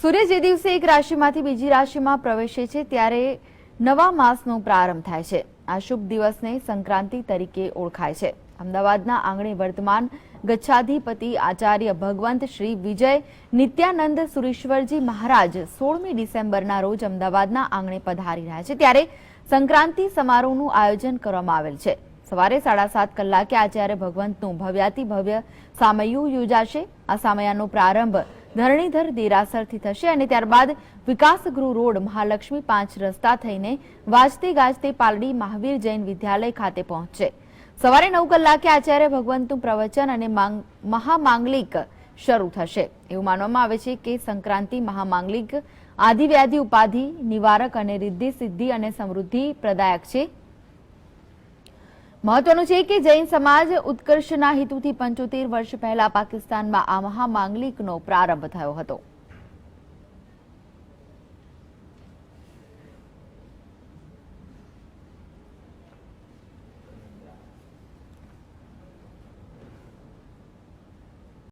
સૂર્ય જે દિવસે એક રાશિમાંથી બીજી રાશિમાં પ્રવેશે છે ત્યારે નવા માસનો પ્રારંભ થાય છે. આ શુભ દિવસને સંક્રાંતિ તરીકે ઓળખાય છે. અમદાવાદના આંગણે વર્તમાન ગચ્છાધિપતિ આચાર્ય ભગવંત શ્રી વિજય નિત્યાનંદ સુરેશ્વરજી મહારાજ સોળમી ડિસેમ્બરના રોજ અમદાવાદના આંગણે પધારી રહ્યા છે. ત્યારે સંક્રાંતિ સમારોહનું આયોજન કરવામાં આવેલ છે. સવારે સાડા સાત કલાકે આચાર્ય ભગવંતનું ભવ્યાતિ ભવ્ય સામયું યોજાશે. આ સામયાનો પ્રારંભ ધરણીધર દેરાસરથી થશે અને ત્યારબાદ વિકાસગૃહ રોડ મહાલક્ષ્મી પાંચ રસ્તા થઈને વાજતે ગાજતે પાલડી મહાવીર જૈન વિદ્યાલય ખાતે પહોંચશે સવારે નવ કલાકે આચાર્ય ભગવંતનું પ્રવચન અને માંગ- મહામાંગલિક શરૂ થશે. એવું માનવામાં આવે છે કે સંક્રાંતિ મહામાંગલિક આદિવ્યાધિ ઉપાધિ નિવારક અને રિદ્ધિ સિદ્ધિ અને સમૃદ્ધિ પ્રદાયક છે. મહત્વનું છે કે જૈન સમાજ ઉત્કર્ષના હેતુથી પંચોતેર વર્ષ પહેલા પાકિસ્તાનમાં આ મહામાંગલિકનો પ્રારંભ થયો હતો.